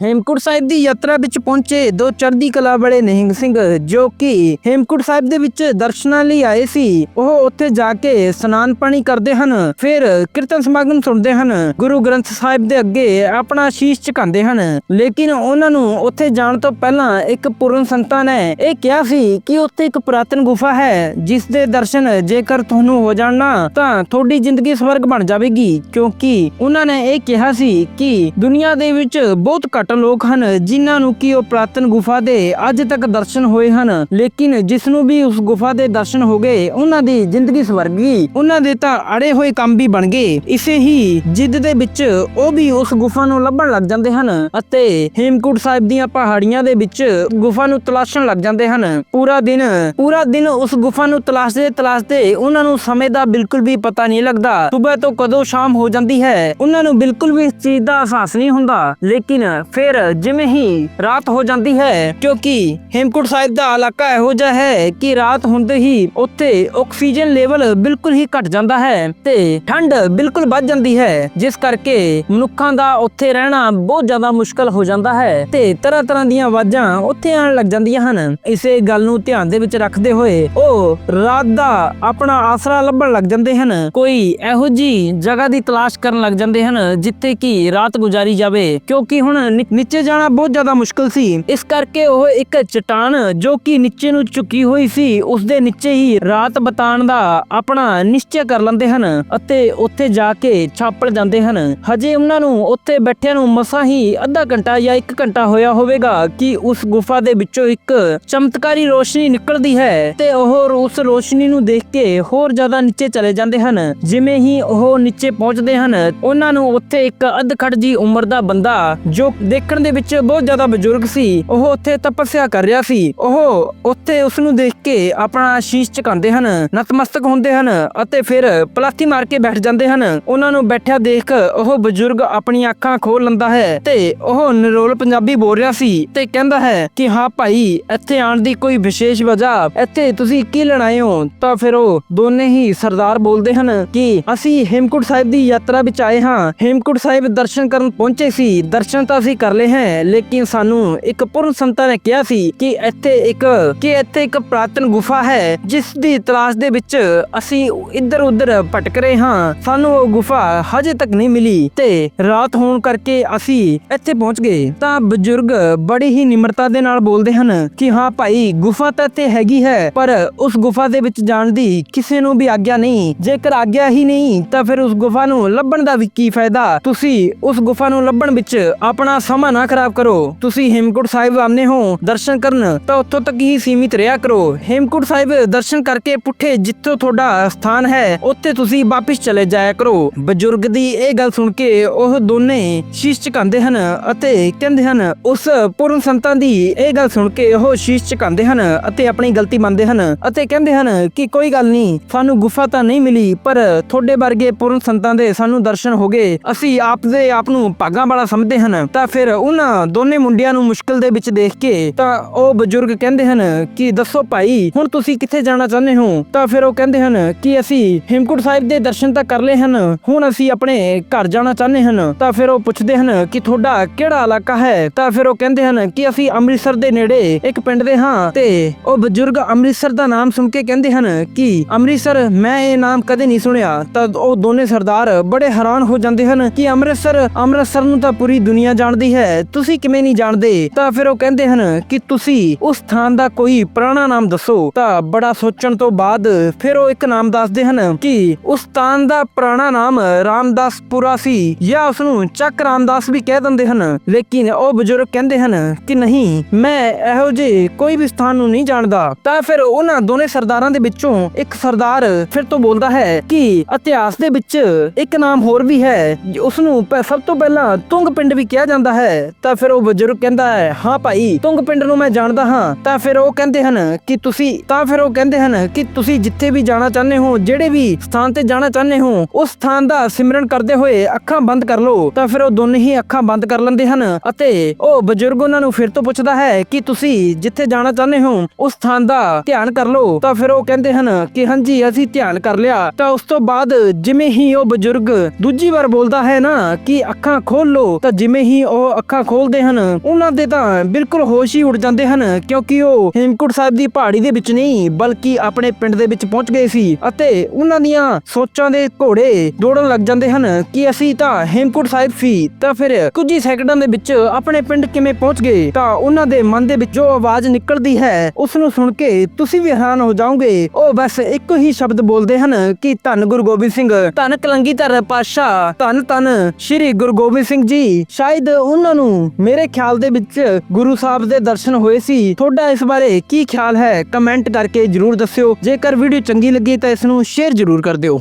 ਹੇਮਕੁੰਟ ਸਾਹਿਬ ਦੀ ਯਾਤਰਾ ਵਿੱਚ ਪਹੁੰਚੇ ਦੋ ਚੜ੍ਹਦੀ ਕਲਾ ਵਾਲੇ ਨਿਹੰਗ ਸਿੰਘ, ਜੋ ਕਿ ਹੇਮਕੁੰਟ ਸਾਹਿਬ ਦੇ ਵਿੱਚ ਦਰਸ਼ਨਾਂ ਲਈ ਆਏ ਸੀ, ਉਹ ਉੱਥੇ ਜਾ ਕੇ ਇਸ਼ਨਾਨ ਪਾਣੀ ਕਰਦੇ ਹਨ, ਫਿਰ ਕੀਰਤਨ ਸਮਾਗਮ ਸੁਣਦੇ ਹਨ, ਗੁਰੂ ਗ੍ਰੰਥ ਸਾਹਿਬ ਦੇ ਅੱਗੇ ਆਪਣਾ ਸ਼ੀਸ਼ ਝੁਕਾਉਂਦੇ ਹਨ। ਲੇਕਿਨ ਉਹਨਾਂ ਨੂੰ ਉੱਥੇ ਜਾਣ ਤੋਂ ਪਹਿਲਾਂ ਇੱਕ ਪੁਰਨ ਸੰਤਾਂ ਨੇ ਇਹ ਕਿਹਾ ਸੀ ਕਿ ਉੱਥੇ ਇੱਕ ਪੁਰਾਤਨ ਗੁਫਾ ਹੈ, ਜਿਸ ਦੇ ਦਰਸ਼ਨ ਜੇਕਰ ਤੁਹਾਨੂੰ ਹੋ ਜਾਣ ਨਾ, ਤਾਂ ਤੁਹਾਡੀ ਜ਼ਿੰਦਗੀ ਸਵਰਗ ਬਣ ਜਾਵੇਗੀ, ਕਿਉਂਕਿ ਉਹਨਾਂ ਨੇ ਇਹ ਕਿਹਾ ਸੀ ਕਿ ਦੁਨੀਆ ਦੇ ਵਿੱਚ ਬਹੁਤ ਘੱਟ ਲੋਕ ਹਨ, ਜਿਨ੍ਹਾਂ ਨੂੰ ਕਿ ਉਹ ਪੁਰਾਤਨ ਗੁਫਾ ਦੇ ਅੱਜ ਤੱਕ ਦਰਸ਼ਨ ਹੋਏ ਹਨ। ਲੇਕਿਨ ਜਿਸ ਨੂੰ ਵੀ ਉਸ ਗੁਫਾ ਦੇ ਦਰਸ਼ਨ ਹੋ ਗਏ, ਉਹਨਾਂ ਦੀ ਜ਼ਿੰਦਗੀ ਸਵਰਗ ਗਈ ਉਹਨਾਂ ਦੇ ਤਾਂ ਅੜੇ ਹੋਏ ਕੰਮ ਵੀ ਬਣ ਗਏ। ਇਸੇ ਹੀ ਜਿੱਦ ਦੇ ਵਿੱਚ ਉਹ ਵੀ ਉਸ ਗੁਫਾ ਨੂੰ ਲੱਭਣ ਲੱਗ ਜਾਂਦੇ ਹਨ ਅਤੇ ਹੇਮਕੁੰਟ ਸਾਹਿਬ ਦੀਆਂ ਪਹਾੜੀਆਂ ਦੇ ਵਿੱਚ ਗੁਫਾ ਨੂੰ ਤਲਾਸ਼ਣ ਲੱਗ ਜਾਂਦੇ ਹਨ। ਪੂਰਾ ਦਿਨ ਪੂਰਾ ਦਿਨ ਉਸ ਗੁਫਾ ਨੂੰ ਤਲਾਸ਼ਦੇ ਤਲਾਸ਼ਦੇ ਉਹਨਾਂ ਨੂੰ ਸਮੇਂ ਦਾ ਬਿਲਕੁਲ ਵੀ ਪਤਾ ਨਹੀਂ ਲੱਗਦਾ। ਸਵੇਰ ਤੋਂ ਕਦੋਂ ਸ਼ਾਮ ਹੋ ਜਾਂਦੀ ਹੈ, ਉਹਨਾਂ ਨੂੰ ਬਿਲਕੁਲ ਵੀ ਇਸ ਚੀਜ਼ ਦਾ ਅਹਿਸਾਸ ਨਹੀਂ ਹੁੰਦਾ। ਲੇਕਿਨ ਫਿਰ ਜਿਵੇਂ ਹੀ ਰਾਤ ਹੋ ਜਾਂਦੀ ਹੈ, ਕਿਉਂਕਿ ਹੇਮਕੁੰਟ ਸਾਹਿਬ ਦਾ ਇਲਾਕਾ ਇਹੋ ਜਿਹਾ ਹੈ ਕਿ ਰਾਤ ਹੁੰਦੇ ਹੀ ਉੱਥੇ ਆਕਸੀਜਨ ਲੈਵਲ ਬਿਲਕੁਲ ਹੀ ਘਟ ਜਾਂਦਾ ਹੈ ਤੇ ਠੰਡ ਬਿਲਕੁਲ ਵੱਧ ਜਾਂਦੀ ਹੈ, ਜਿਸ ਕਰਕੇ ਮਨੁੱਖਾਂ ਦਾ ਉੱਥੇ ਰਹਿਣਾ ਬਹੁਤ ਜ਼ਿਆਦਾ ਮੁਸ਼ਕਲ ਹੋ ਜਾਂਦਾ ਹੈ ਤੇ ਤਰ੍ਹਾਂ ਤਰ੍ਹਾਂ ਦੀਆਂ ਆਵਾਜ਼ਾਂ ਉੱਥੇ ਆਉਣ ਲੱਗ ਜਾਂਦੀਆਂ ਹਨ। ਇਸੇ ਗੱਲ ਨੂੰ ਧਿਆਨ ਦੇ ਵਿੱਚ ਰੱਖਦੇ ਹੋਏ ਉਹ ਰਾਤ ਦਾ ਆਪਣਾ ਆਸਰਾ ਲੱਭਣ ਲੱਗ ਜਾਂਦੇ ਹਨ। ਕੋਈ ਇਹੋ ਜੀ ਜਗ੍ਹਾ ਦੀ ਤਲਾਸ਼ ਕਰਨ ਲੱਗ ਜਾਂਦੇ ਹਨ, ਜਿੱਥੇ ਕਿ ਰਾਤ ਗੁਜ਼ਾਰੀ ਜਾਵੇ, ਕਿਉਂਕਿ ਹੁਣ ਨੀਚੇ ਜਾਣਾ ਬਹੁਤ ਜ਼ਿਆਦਾ ਮੁਸ਼ਕਲ ਸੀ। ਇਸ ਕਰਕੇ ਉਹ ਇੱਕ ਚਟਾਨ ਜੋ ਕਿ ਨੀਚੇ ਨੂੰ ਝੁਕੀ ਹੋਈ ਸੀ ਉਸ ਦੇ ਨੀਚੇ ਹੀ ਰਾਤ ਬਿਤਾਉਣ ਦਾ ਆਪਣਾ ਨਿਸ਼ਚੈ ਕਰ ਲੈਂਦੇ ਹਨ ਅਤੇ ਉੱਥੇ ਜਾ ਕੇ ਛਾਪੜ ਜਾਂਦੇ ਹਨ। ਹਜੇ ਉਹਨਾਂ ਨੂੰ ਉੱਥੇ ਬੈਠਿਆਂ ਨੂੰ ਮਸਾਂ ਹੀ ਅੱਧਾ ਘੰਟਾ ਜਾਂ 1 ਘੰਟਾ ਹੋਇਆ ਹੋਵੇਗਾ ਕਿ ਉਸ ਗੁਫਾ ਦੇ ਵਿੱਚੋਂ ਇੱਕ ਚਮਤਕਾਰੀ ਰੋਸ਼ਨੀ ਨਿਕਲਦੀ ਹੈ ਤੇ ਉਹ ਉਸ ਰੋਸ਼ਨੀ ਨੂੰ ਦੇਖ ਕੇ ਹੋਰ ਜ਼ਿਆਦਾ ਨੀਚੇ ਚਲੇ ਜਾਂਦੇ ਹਨ। ਜਿਵੇਂ ਹੀ ਉਹ ਨੀਚੇ ਪਹੁੰਚਦੇ ਹਨ, ਉਹਨਾਂ ਨੂੰ ਉੱਥੇ ਇੱਕ ਅਧਖੜ ਜੀ ਉਮਰ ਦਾ ਬੰਦਾ ਜੋ ਦੇਖਣ ਦੇ ਵਿੱਚ ਬਹੁਤ ਜ਼ਿਆਦਾ ਬਜ਼ੁਰਗ ਸੀ। ਉਹ ਉੱਥੇ ਤਪੱਸਿਆ ਕਰ ਰਿਹਾ ਸੀ। ਉਹ ਉੱਥੇ ਉਸ ਨੂੰ ਦੇਖ ਕੇ ਆਪਣਾ ਸ਼ੀਸ਼ ਝੁਕਾਉਂਦੇ ਹਨ, ਨਤਮਸਤਕ ਹੁੰਦੇ ਹਨ ਅਤੇ ਫਿਰ ਪਲਾਥੀ ਮਾਰ ਕੇ ਬੈਠ ਜਾਂਦੇ ਹਨ। ਉਹਨਾਂ ਨੂੰ ਬੈਠਿਆ ਦੇਖ ਉਹ ਬਜ਼ੁਰਗ ਆਪਣੀਆਂ ਅੱਖਾਂ ਖੋਲ ਲੈਂਦਾ ਹੈ ਤੇ ਉਹ ਨਿਰੋਲ ਪੰਜਾਬੀ ਬੋਲ ਰਿਹਾ ਸੀ ਤੇ ਕਹਿੰਦਾ ਹੈ ਕਿ, ਹਾਂ ਭਾਈ, ਇੱਥੇ ਆਉਣ ਦੀ ਕੋਈ ਵਿਸ਼ੇਸ਼ ਵਜ੍ਹਾ, ਇੱਥੇ ਤੁਸੀਂ ਕੀ ਲੈਣ ਆਏ ਹੋ? ਤਾਂ ਫਿਰ ਉਹ ਦੋਨੇ ਹੀ ਸਰਦਾਰ ਬੋਲਦੇ ਹਨ ਕਿ, ਅਸੀਂ ਹੇਮਕੁੰਟ ਸਾਹਿਬ ਦੀ ਯਾਤਰਾ ਵਿੱਚ ਆਏ ਹਾਂ। ਹੇਮਕੁੰਟ ਸਾਹਿਬ ਦਰਸ਼ਨ ਕਰਨ ਪਹੁੰਚੇ ਸੀ। ਦਰਸ਼ਨ ਤਾਂ ਅਸੀਂ ਕਰ ਲਏ ਹੈ। ਲੇਕਿਨ ਸਾਨੂੰ ਇੱਕ ਪੁਰਨ ਸੰਤਾਂ ਨੇ ਕਿਹਾ ਸੀ ਕਿ ਇੱਥੇ ਇੱਕ ਕਿ ਇੱਥੇ ਇੱਕ ਪ੍ਰਾਤਨ ਗੁਫਾ ਹੈ, ਜਿਸ ਦੀ ਤਲਾਸ਼ ਦੇ ਵਿੱਚ ਅਸੀਂ ਇੱਧਰ ਉੱਧਰ ਭਟਕ ਰਹੇ ਹਾਂ। ਸਾਨੂੰ ਉਹ ਗੁਫਾ ਹਜੇ ਤੱਕ ਨਹੀਂ ਮਿਲੀ ਤੇ ਰਾਤ ਹੋਣ ਕਰਕੇ ਅਸੀਂ ਇੱਥੇ ਪਹੁੰਚ ਗਏ। ਤਾਂ ਬਜ਼ੁਰਗ ਬੜੀ ਹੀ ਨਿਮਰਤਾ ਦੇ ਨਾਲ ਬੋਲਦੇ ਹਨ ਕਿ ਹਾਂ ਭਾਈ, ਗੁਫਾ ਤਾਂ ਇੱਥੇ ਹੈਗੀ ਹੈ, ਪਰ ਉਸ ਗੁਫਾ ਦੇ ਵਿੱਚ ਜਾਣ ਦੀ ਕਿਸੇ ਨੂੰ ਵੀ ਆਗਿਆ ਨਹੀਂ। ਜੇਕਰ ਆਗਿਆ ਹੀ ਨਹੀਂ, ਤਾਂ ਫਿਰ ਉਸ ਗੁਫਾ ਨੂੰ ਲੱਭਣ ਦਾ ਵੀ ਕੀ ਫਾਇਦਾ? ਤੁਸੀਂ ਉਸ ਗੁਫਾ ਨੂੰ ਲੱਭਣ ਵਿੱਚ ਆਪਣਾ ਸਮਾਂ ਨਾ ਖਰਾਬ ਕਰੋ। ਤੁਸੀਂ ਹੇਮਕੁੰਟ ਸਾਹਿਬ ਆਉਂਦੇ ਹੋ, ਦਰਸ਼ਨ ਕਰਨ, ਤਾਂ ਉੱਥੋਂ ਤੱਕ ਹੀ ਸੀਮਿਤ ਰਿਹਾ ਕਰੋ। ਹੇਮਕੁੰਟ ਸਾਹਿਬ ਦਰਸ਼ਨ ਕਰਕੇ ਪੁੱਠੇ ਜਿੱਥੋਂ ਤੁਹਾਡਾ ਸਥਾਨ ਹੈ, ਉੱਥੇ ਤੁਸੀਂ ਵਾਪਿਸ ਚਲੇ ਜਾਇਆ ਕਰੋ। ਬਜ਼ੁਰਗ ਦੀ ਇਹ ਗੱਲ ਸੁਣ ਕੇ ਉਹ ਦੋਨੇ ਸ਼ੀਸ਼ ਝੁਕਾਉਂਦੇ ਹਨ ਅਤੇ ਕਹਿੰਦੇ ਹਨ, ਉਸ ਪੂਰਨ ਸੰਤਾਂ ਦੀ ਇਹ ਗੱਲ ਸੁਣ ਕੇ ਉਹ ਸ਼ੀਸ਼ ਝੁਕਾਉਂਦੇ ਹਨ ਅਤੇ ਆਪਣੀ ਗਲਤੀ ਮੰਨਦੇ ਹਨ ਅਤੇ ਕਹਿੰਦੇ ਹਨ ਕਿ ਕੋਈ ਗੱਲ ਨਹੀਂ, ਸਾਨੂੰ ਗੁਫਾ ਤਾਂ ਨਹੀਂ ਮਿਲੀ, ਪਰ ਤੁਹਾਡੇ ਵਰਗੇ ਪੂਰਨ ਸੰਤਾਂ ਦੇ ਸਾਨੂੰ ਦਰਸ਼ਨ ਹੋ ਗਏ। ਅਸੀਂ ਆਪ ਦੇ ਆਪ ਨੂੰ ਭਾਗਾਂ ਵਾਲਾ ਸਮਝਦੇ ਹਨ, ਤਾਂ ਫਿਰ ਫਿਰ ਉਹਨਾਂ ਦੋਨੇ ਮੁੰਡਿਆਂ ਨੂੰ ਮੁਸ਼ਕਲ ਦੇ ਵਿੱਚ ਦੇਖ ਕੇ ਤਾਂ ਉਹ ਬਜ਼ੁਰਗ ਕਹਿੰਦੇ ਹਨ ਕਿ ਦੱਸੋ ਭਾਈ, ਹੁਣ ਤੁਸੀਂ ਕਿੱਥੇ ਜਾਣਾ ਚਾਹੁੰਦੇ ਹੋ? ਤਾਂ ਫਿਰ ਉਹ ਕਹਿੰਦੇ ਹਨ ਕਿ ਅਸੀਂ ਹੇਮਕੁੰਟ ਸਾਹਿਬ ਦੇ ਦਰਸ਼ਨ ਤਾਂ ਕਰ ਲਏ ਹਨ, ਹੁਣ ਅਸੀਂ ਆਪਣੇ ਘਰ ਜਾਣਾ ਚਾਹੁੰਦੇ ਹਨ। ਤਾਂ ਫਿਰ ਉਹ ਪੁੱਛਦੇ ਹਨ ਕਿ ਤੁਹਾਡਾ ਕਿਹੜਾ ਇਲਾਕਾ ਹੈ? ਤਾਂ ਫਿਰ ਉਹ ਕਹਿੰਦੇ ਹਨ ਕਿ ਅਸੀਂ ਅੰਮ੍ਰਿਤਸਰ ਦੇ ਨੇੜੇ ਇੱਕ ਪਿੰਡ ਦੇ ਹਾਂ ਤੇ ਉਹ ਬਜ਼ੁਰਗ ਅੰਮ੍ਰਿਤਸਰ ਦਾ ਨਾਮ ਸੁਣ ਕੇ ਕਹਿੰਦੇ ਹਨ ਕਿ ਅੰਮ੍ਰਿਤਸਰ, ਮੈਂ ਇਹ ਨਾਮ ਕਦੇ ਨਹੀਂ ਸੁਣਿਆ। ਤਾਂ ਉਹ ਦੋਨੇ ਸਰਦਾਰ ਬੜੇ ਹੈਰਾਨ ਹੋ ਜਾਂਦੇ ਹਨ ਕਿ ਅੰਮ੍ਰਿਤਸਰ ਅੰਮ੍ਰਿਤਸਰ ਨੂੰ ਤਾਂ ਪੂਰੀ ਦੁਨੀਆ ਜਾਣਦੀ ਹੈ, ਤੁਸੀਂ ਕਿਵੇਂ ਨਹੀਂ ਜਾਣਦੇ? ਤਾਂ ਫਿਰ ਉਹ ਕਹਿੰਦੇ ਹਨ ਕਿ ਤੁਸੀਂ ਉਸ ਥਾਂ ਦਾ ਕੋਈ ਪੁਰਾਣਾ ਨਾਮ ਦੱਸੋ। ਤਾਂ ਬੜਾ ਸੋਚਣ ਤੋਂ ਬਾਅਦ ਫਿਰ ਉਹ ਇੱਕ ਨਾਮ ਦੱਸਦੇ ਹਨ ਕਿ ਉਸ ਥਾਂ ਦਾ ਪੁਰਾਣਾ ਨਾਮ ਰਾਮਦਾਸਪੁਰਾ ਸੀ ਜਾਂ ਉਸ ਨੂੰ ਚੱਕ ਰਾਮਦਾਸ ਵੀ ਕਹਿ ਦਿੰਦੇ ਹਨ। ਲੇਕਿਨ ਉਹ ਬਜ਼ੁਰਗ ਕਹਿੰਦੇ ਹਨ ਕਿ ਨਹੀਂ, ਮੈਂ ਇਹੋ ਜਿਹੇ ਕੋਈ ਵੀ ਸਥਾਨ ਨੂੰ ਨਹੀਂ ਜਾਣਦਾ। ਤਾਂ ਫਿਰ ਉਹਨਾਂ ਦੋਨੇ ਸਰਦਾਰਾਂ ਦੇ ਵਿੱਚੋਂ ਇੱਕ ਸਰਦਾਰ ਫਿਰ ਤੋਂ ਬੋਲਦਾ ਹੈ ਕਿ ਇਤਿਹਾਸ ਦੇ ਵਿੱਚ ਇੱਕ ਨਾਮ ਹੋਰ ਵੀ ਹੈ ਉਸ ਨੂੰ ਸਭ ਤੋਂ ਪਹਿਲਾਂ ਤੁੰਗ ਪਿੰਡ ਵੀ ਕਿਹਾ ਜਾਂਦਾ ਹੈ, ਤਾਂ ਫਿਰ ਉਹ ਬਜ਼ੁਰਗ ਕਹਿੰਦਾ ਹੈ, ਹਾਂ ਭਾਈ, ਤੁੰਗ ਪਿੰਡ ਨੂੰ ਮੈਂ ਜਾਣਦਾ ਹਾਂ। ਤਾਂ ਫਿਰ ਉਹ ਕਹਿੰਦੇ ਹਨ ਕਿ ਤੁਸੀਂ, ਤਾਂ ਫਿਰ ਉਹ ਕਹਿੰਦੇ ਹਨ ਕਿ ਤੁਸੀਂ ਜਿੱਥੇ ਵੀ ਜਾਣਾ ਚਾਹੁੰਦੇ ਹੋ, ਜਿਹੜੇ ਵੀ ਸਥਾਨ ਤੇ ਜਾਣਾ ਚਾਹੁੰਦੇ ਹੋ, ਉਸ ਸਥਾਨ ਦਾ ਸਿਮਰਨ ਕਰਦੇ ਹੋਏ ਅੱਖਾਂ ਬੰਦ ਕਰ ਲਓ। ਤਾਂ ਫਿਰ ਉਹ ਦੋਨੇ ਹੀ ਅੱਖਾਂ ਬੰਦ ਕਰ ਲੈਂਦੇ ਹਨ ਅਤੇ ਉਹ ਬਜ਼ੁਰਗ ਉਹਨਾਂ ਨੂੰ ਫਿਰ ਤੋਂ ਪੁੱਛਦਾ ਹੈ ਕਿ ਤੁਸੀਂ ਜਿੱਥੇ ਜਾਣਾ ਚਾਹੁੰਦੇ ਹੋ, ਉਸ ਸਥਾਨ ਦਾ ਧਿਆਨ ਕਰ ਲਓ। ਤਾਂ ਫਿਰ ਉਹ ਕਹਿੰਦੇ ਹਨ ਕਿ ਹਾਂਜੀ, ਅਸੀਂ ਧਿਆਨ ਕਰ ਲਿਆ। ਤਾਂ ਉਸ ਤੋਂ ਬਾਅਦ ਜਿਵੇਂ ਹੀ ਉਹ ਬਜ਼ੁਰਗ ਦੂਜੀ ਵਾਰ ਬੋਲਦਾ ਹੈ ਨਾ ਕਿ ਅੱਖਾਂ ਖੋਲ ਲਓ, ਤਾਂ ਜਿਵੇਂ ਹੀ ਉਹ ਉਹ ਅੱਖਾਂ ਖੋਲਦੇ ਹਨ, ਉਹਨਾਂ ਦੇ ਤਾਂ ਬਿਲਕੁਲ ਹੋਸ਼ ਹੀ ਉੱਡ ਜਾਂਦੇ ਹਨ, ਕਿਉਂਕਿ ਉਹ ਹੇਮਕੁੰਟ ਸਾਹਿਬ ਦੀ ਪਹਾੜੀ ਦੇ ਵਿੱਚ ਨਹੀਂ, ਬਲਕਿ ਆਪਣੇ ਪਿੰਡ ਦੇ ਵਿੱਚ ਪਹੁੰਚ ਗਏ ਸੀ ਅਤੇ ਉਹਨਾਂ ਦੀਆਂ ਸੋਚਾਂ ਦੇ ਘੋੜੇ ਦੌੜਨ ਲੱਗ ਜਾਂਦੇ ਹਨ ਕਿ ਅਸੀਂ ਤਾਂ ਹੇਮਕੁੰਟ ਸਾਹਿਬ ਸੀ, ਤਾਂ ਫਿਰ ਕੁਝ ਹੀ ਸੈਕਿੰਡਾਂ ਦੇ ਵਿੱਚ ਆਪਣੇ ਪਿੰਡ ਕਿਵੇਂ ਪਹੁੰਚ ਗਏ? ਤਾਂ ਉਹਨਾਂ ਦੇ ਮਨ ਦੇ ਵਿੱਚ ਜੋ ਆਵਾਜ਼ ਨਿਕਲਦੀ ਹੈ ਉਸ ਨੂੰ ਸੁਣ ਕੇ ਤੁਸੀਂ ਵੀ ਹੈਰਾਨ ਹੋ ਜਾਓਗੇ। ਉਹ ਬਸ ਇੱਕੋ ਹੀ ਸ਼ਬਦ ਬੋਲਦੇ ਹਨ ਕਿ ਧੰਨ ਗੁਰੂ ਗੋਬਿੰਦ ਸਿੰਘ, ਧੰਨ ਕਲੰਗੀਧਰ ਪਾਤਸ਼ਾਹ, ਧੰਨ ਧੰਨ ਸ੍ਰੀ ਗੁਰੂ ਗੋਬਿੰਦ ਸਿੰਘ ਜੀ। ਸ਼ਾਇਦ ਉਹਨਾਂ ਨੂੰ ਮੇਰੇ ਖਿਆਲ ਦੇ ਵਿੱਚ ਗੁਰੂ ਸਾਹਿਬ ਦੇ ਦਰਸ਼ਨ ਹੋਏ ਸੀ। ਤੁਹਾਡਾ ਇਸ ਬਾਰੇ ਕੀ ਖਿਆਲ ਹੈ? ਕਮੈਂਟ ਕਰਕੇ ਜਰੂਰ ਦੱਸਿਓ। ਜੇਕਰ ਵੀਡੀਓ ਚੰਗੀ ਲੱਗੀ ਤਾਂ ਇਸ ਨੂੰ ਸ਼ੇਅਰ ਜਰੂਰ ਕਰ ਦਿਓ।